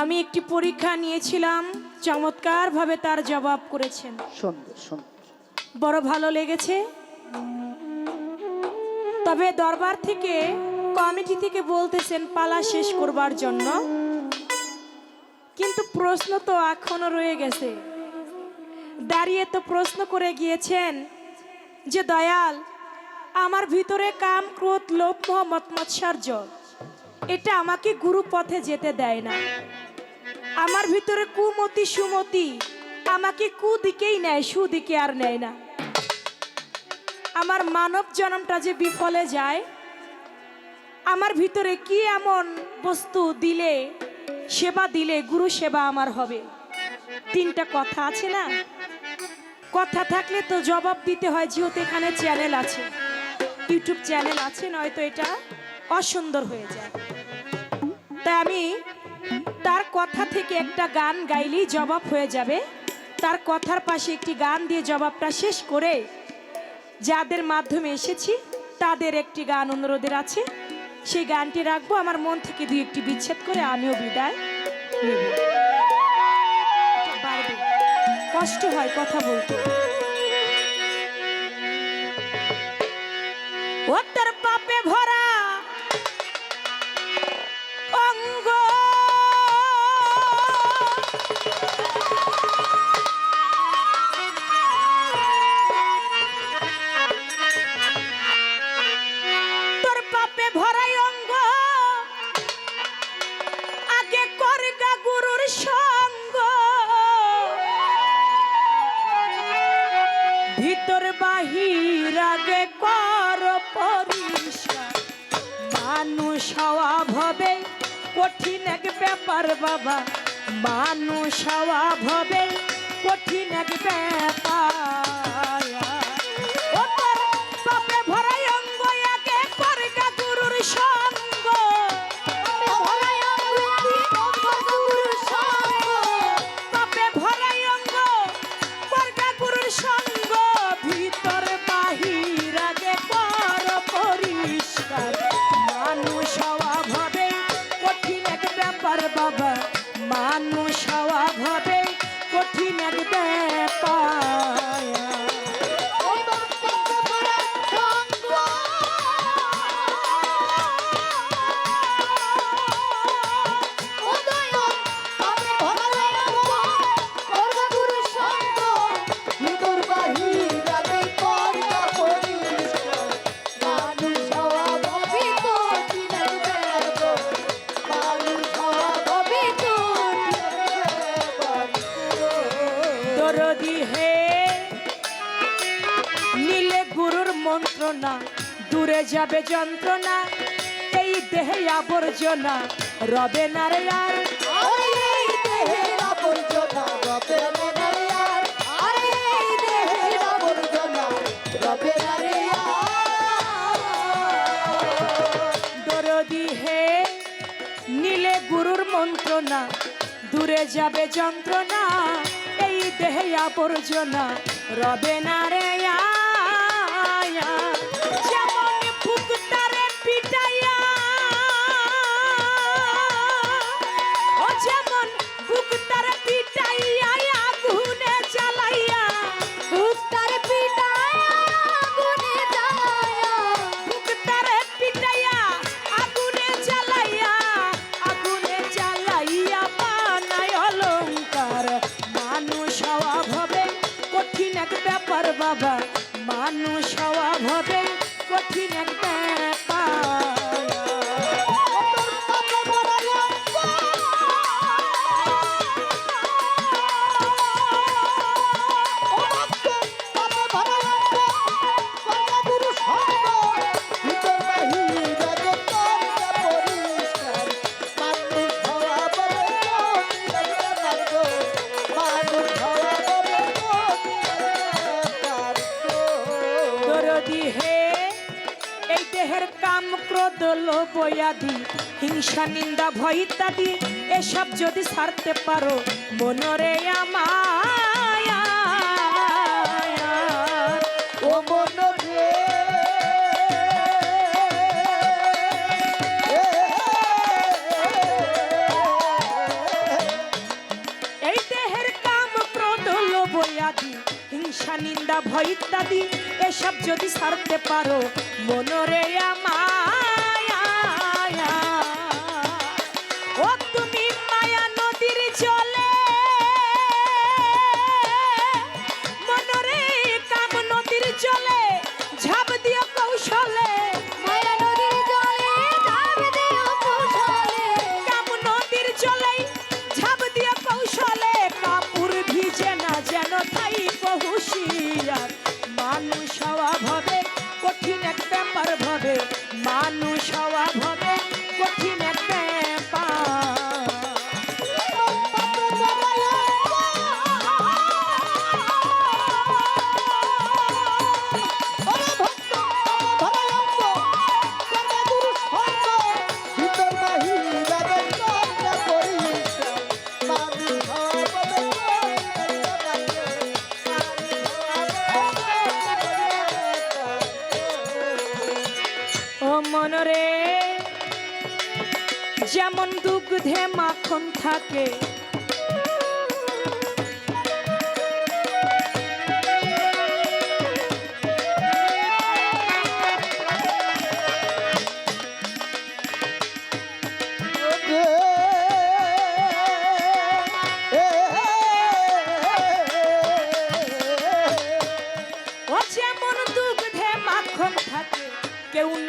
আমি একটি পরীক্ষা নিয়েছিলাম চমৎকারভাবে তার জবাব করেছেন। বড় ভালো লেগেছে। তবে দরবার থেকে কমিটি থেকে বলতেছেন পালা শেষ করবার জন্য। কিন্তু প্রশ্ন তো এখনও রয়ে গেছে। দাঁড়িয়ে তো প্রশ্ন করে গিয়েছেন যে দয়াল আমার ভিতরে কাম ক্রোধ লোভ মোহাম্মদ মৎসার্য এটা আমাকে গুরু পথে যেতে দেয় না। আমার ভিতরে কুমতি সুমতি। আমাকে কুদিকেই নেয়, সুদিকে আর নেয় না। আমার মানব জনমটা যে বিফলে যায়, আমার ভিতরে কি এমন বস্তু দিলে, সেবা দিলে গুরু সেবা আমার হবে? তিনটা কথা আছে না? কথা থাকলে তো জবাব দিতে হয়, যেহেতু এখানে চ্যানেল আছে। ইউটিউব চ্যানেল আছে, নয়তো এটা অসুন্দর হয়ে যায়। তাই আমি তার কথা থেকে একটা গান গাইলেই জবাব হয়ে যাবে। তার কথার পাশে একটি গান দিয়ে জবাবটা শেষ করে যাদের মাধ্যমে এসেছি, তাদের একটি গান অনুরোধের আছে। সেই গানটি রাখব, আমার মন থেকে দুই একটি বিচ্ছেদ করে, আমিও বিদায় কষ্ট হয় কথা বলতে। যাবে যন্ত্রণা এই দেহে আবর্জনা রবে না রে আর। দরদি হে নীলে গুরুর মন্ত্রণা দূরে যাবে যন্ত্রণা এই দেহে আবর্জনা রবে না রে ব্যাধি হিংসা, নিন্দা, ভয় ইত্যাদি, এসব যদি সারতে পারো, মনরে এই দেহের কাম ক্রোধ, লোভ আদি, হিংসা, নিন্দা, ভয় ইত্যাদি, এসব যদি সারতে পারো, মনরে আমার ও তুমি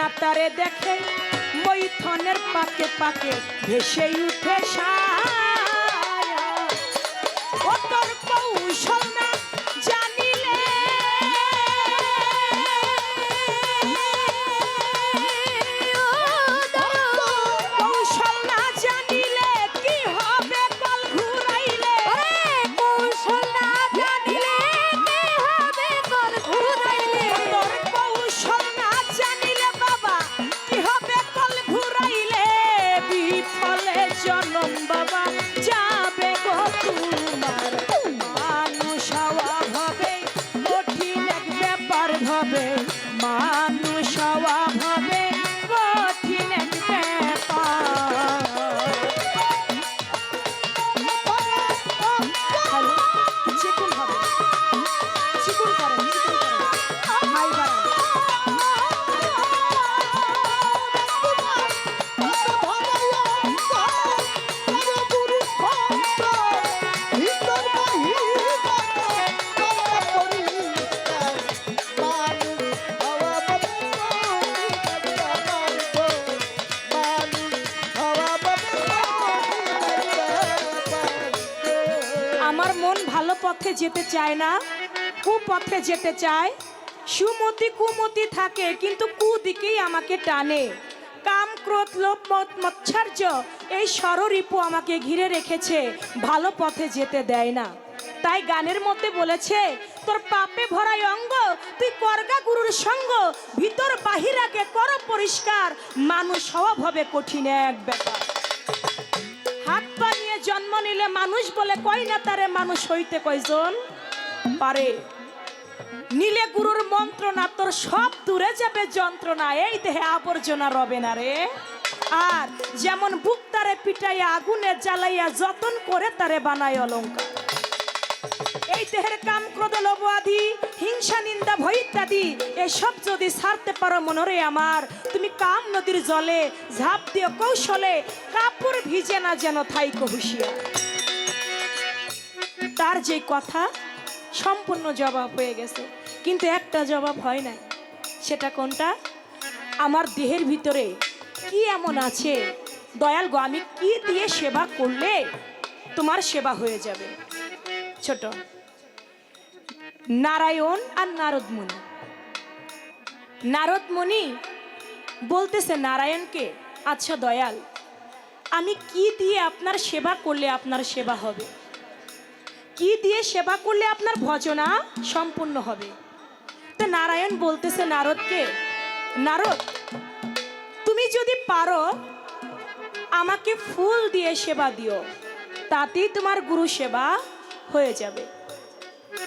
না তারে দেখে মৈথনের পাকে পাকে ভেসে উঠে সায়া জনম বাবা আমার মন ভালো পথে যেতে চায় না, কুপথে যেতে চায়। সুমতি কুমতি থাকে, কিন্তু কুদিকেই আমাকে টানে। কাম, ক্রোধ, লোভ মৎসার্য, এই ষড়রিপু আমাকে ঘিরে রেখেছে, ভালো পথে যেতে দেয় না। তাই গানের মধ্যে বলেছে, তোর পাপে ভরাই অঙ্গ, তুই করগা গুরুর সঙ্গ, ভিতর বাহিরাকে কর পরিষ্কার, মানুষ হওয়া হবে কঠিন এক ব্যাপার। নিলে মানুষ বলে, কয় না তারে মানুষ হইতে কয়জন পারে? নীলে গুরুর মন্ত্রণা তোর সব দূরে যাবে যন্ত্রণা, এই দেহে আবর্জনা রবে না রে। আর যেমন বুক তারে পিটাইয়া, আগুনে জ্বালাইয়া যতন করে তারে বানায় অলঙ্কার। এই দেহের কাম ক্রোধ লোভ আদি হিংসা নিন্দা ভয় ইত্যাদি, এসব যদি ছাড়তে পারো মনরে আমার, তুমি কাম নদীর জলে ঝাঁপ দিও কৌশলে, কাপড় ভিজে না যেন থাইকো হুশিয়া তার যে কথা সম্পূর্ণ জবাব হয়ে গেছে। কিন্তু একটা জবাব হয় নাই। সেটা কোনটা? আমার দেহের ভিতরে কি এমন আছে? দয়াল গো, আমি কি দিয়ে সেবা করলে তোমার সেবা হয়ে যাবে? ছোট। নারায়ণ আর নারদমণি। নারদমণি বলতেছে, নারায়ণকে আচ্ছা দয়াল, আমি কি দিয়ে আপনার সেবা করলে আপনার সেবা হবে? কি দিয়ে সেবা করলে আপনার ভজনা সম্পূর্ণ হবে? তো নারায়ণ বলতেছে, নারদকে, নারদ, তুমি যদি পারো, আমাকে ফুল দিয়ে সেবা দিও, তাতেই তোমার গুরু সেবা হয়ে যাবে।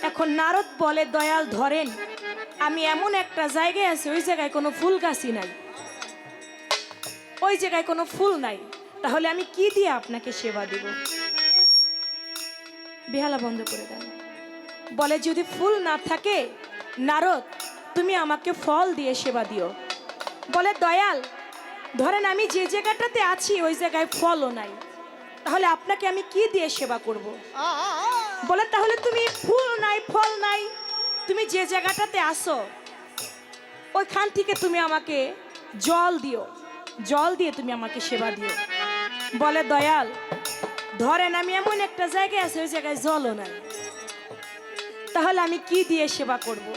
এখন নারদ বলে, দয়াল, ধরেন, আমি এমন একটা জায়গায় আছি, ওই জায়গায় কোনো ফুল গাছই নাই। ওই জায়গায় কোনো ফুল নাই। তাহলে আমি কি দিয়ে আপনাকে সেবা দেব? বেহালা বন্ধ করে দেন। বলে, যদি ফুল না থাকে, নারদ, তুমি আমাকে ফল দিয়ে সেবা দিও। বলে, দয়াল, ধরেন আমি যে জায়গাটাতে আছি, ওই জায়গায় ফলও নাই। তাহলে আপনাকে আমি কি দিয়ে সেবা করব। বলে, তাহলে তুমি ফুল নাই, ফল নাই। তুমি যে জায়গাটাতে আসো, ওইখান থেকে তুমি আমাকে জল দিও। জল দিয়ে তুমি আমাকে সেবা দিও। বলে, দয়াল ধরেন আমি এমন একটা জায়গায় আছি, ওই জায়গায় জলও নাই। তাহলে আমি কি দিয়ে সেবা করব।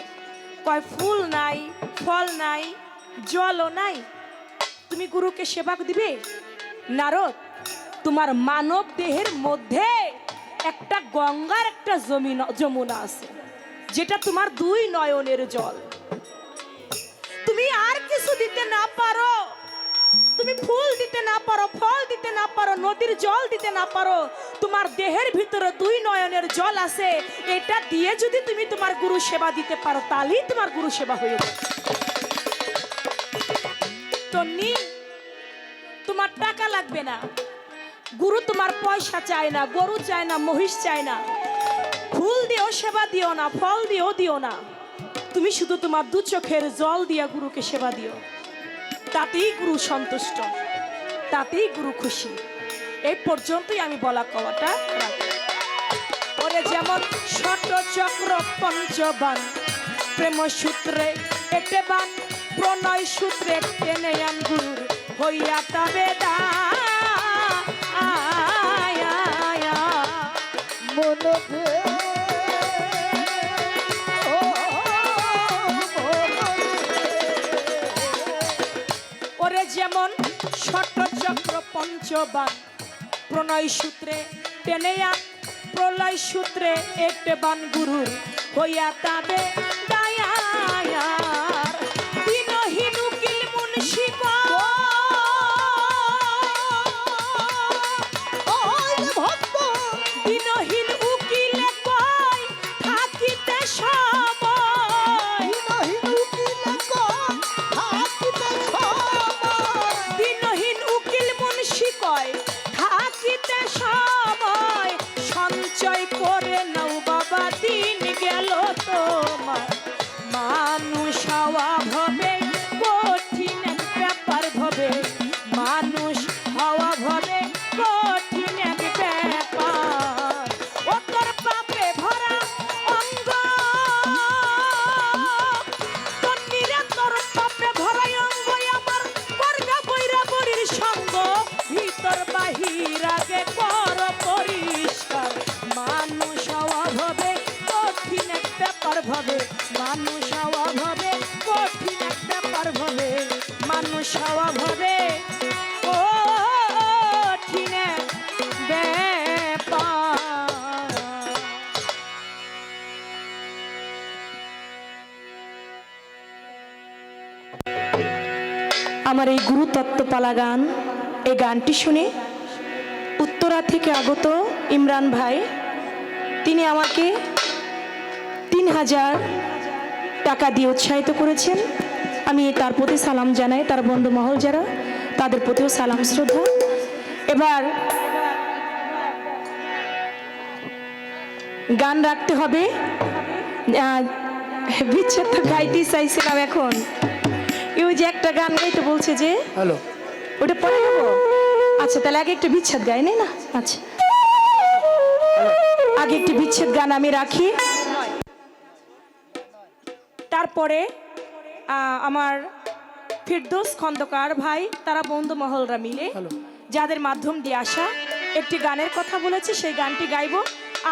কয়, ফুল নাই, ফল নাই, জলও নাই। তুমি গুরুকে সেবা দিবে? নারদ, তোমার মানব দেহের মধ্যে একটা গঙ্গার একটা জমিন, যমুনা আছে, যেটা তোমার দুই নয়নের জল। তুমি আর কিছু দিতে না পারো। তুমি ফুল দিতে না পারো, ফল দিতে না পারো, নদীর জল দিতে না পারো, তোমার দেহের ভিতরে দুই নয়নের জল আছে, এটা দিয়ে যদি তুমি তোমার গুরু সেবা দিতে পারো, তাহলেই তোমার গুরু সেবা হয়ে যাবে। তন্নি তোমার টাকা লাগবে না। গুরু তোমার পয়সা চায় না, গরু চায় না, মহিষ চায় না। ফুল দিও সেবা দিও না, ফল দিও দিও না। তুমি শুধু তোমার দু চোখের জল দিয়া গুরুকে সেবা দিও। তাতেই গুরু সন্তুষ্ট, তাতেই গুরু খুশি। এই পর্যন্তই আমি বলা কওয়াটা। ওরে যেমন ষট চক্র পঞ্চবান, প্রেম সূত্রে এটে বান, প্রণয় সূত্রে টেনে আন গুরুর হইয়া তবে দা চক্র পঞ্চবান প্রণয় সূত্রে টেনে আন, প্রলয় সূত্রে একটে বান গুরুর হইয়া তাবে দিনহীন উকিল কয়, থাকিতে সময় ভবে মানুষ হওয়া ভবে কঠিন এক ব্যাপার ভবে মানুষ হওয়া ভবে কঠিন আমার এই গুরুতত্ত্ব পালা গান, এই গানটি শুনে উত্তরা থেকে আগত ইমরান ভাই, তিনি আমাকে তিন হাজার টাকা দিয়ে উৎসাহিত করেছেন। আমি তার প্রতি সালাম জানাই তার বন্ধু মহল যারা তাদের প্রতিও সালাম শ্রদ্ধা। এবার গান রাখতে হবে। বিচ্ছেদ তো গাইতেই চাইছিলাম এখন। ইউ যে একটা গান গাইতে বলছে যে হ্যালো। ওটা পরে গাবো? আচ্ছা তাহলে আগে একটা বিচ্ছেদ গাই নেই না? আচ্ছা। আগে একটি বিচ্ছেদ গান আমি রাখি। আহ, আমার ফিরদোস খন্দকার ভাই তারা বন্ধু মহলরা মিলে যাদের মাধ্যম দিয়ে আসা একটি গানের কথা বলেছে সেই গানটি গাইবো।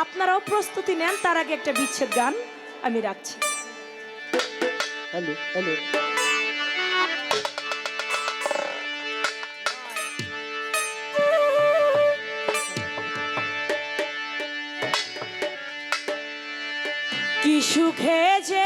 আপনারাও প্রস্তুতি নেন তার আগে একটা বিচ্ছেদ গান আমি রাখছি। Hello hello. কি সুখে যে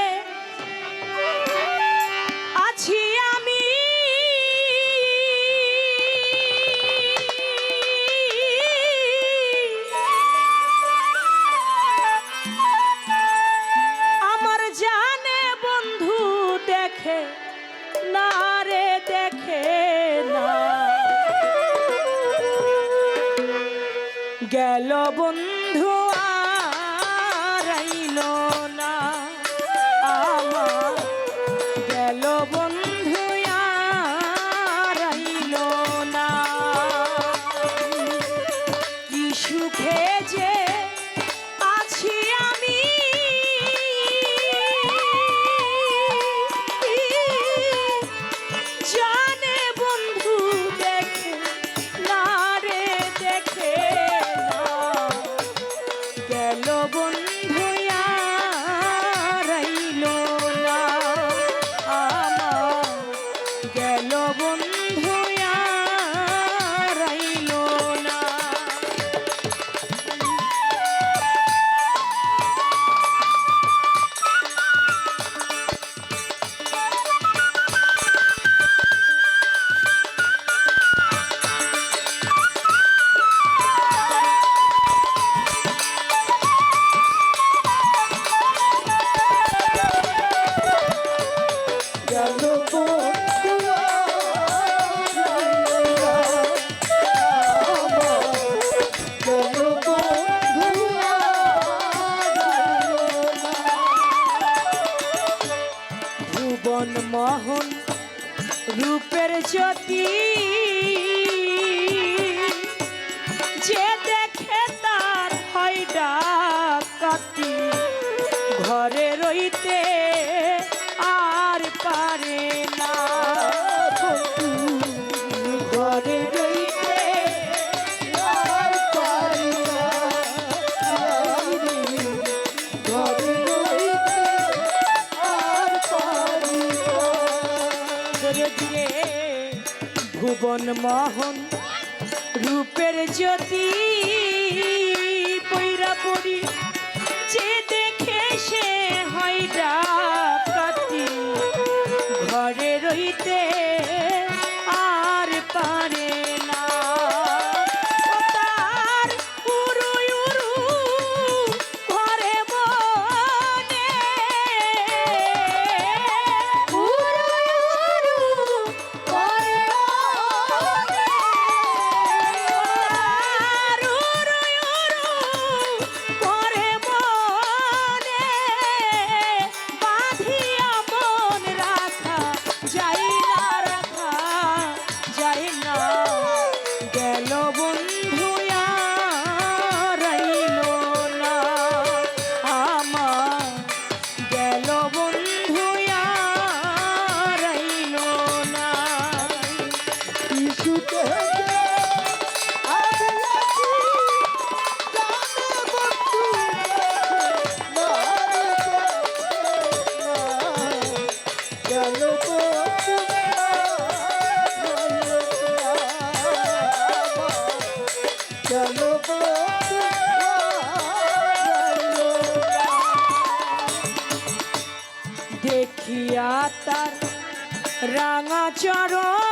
রাঙা চরণ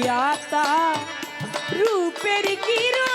দেখিয়া তা রূপের কিরণ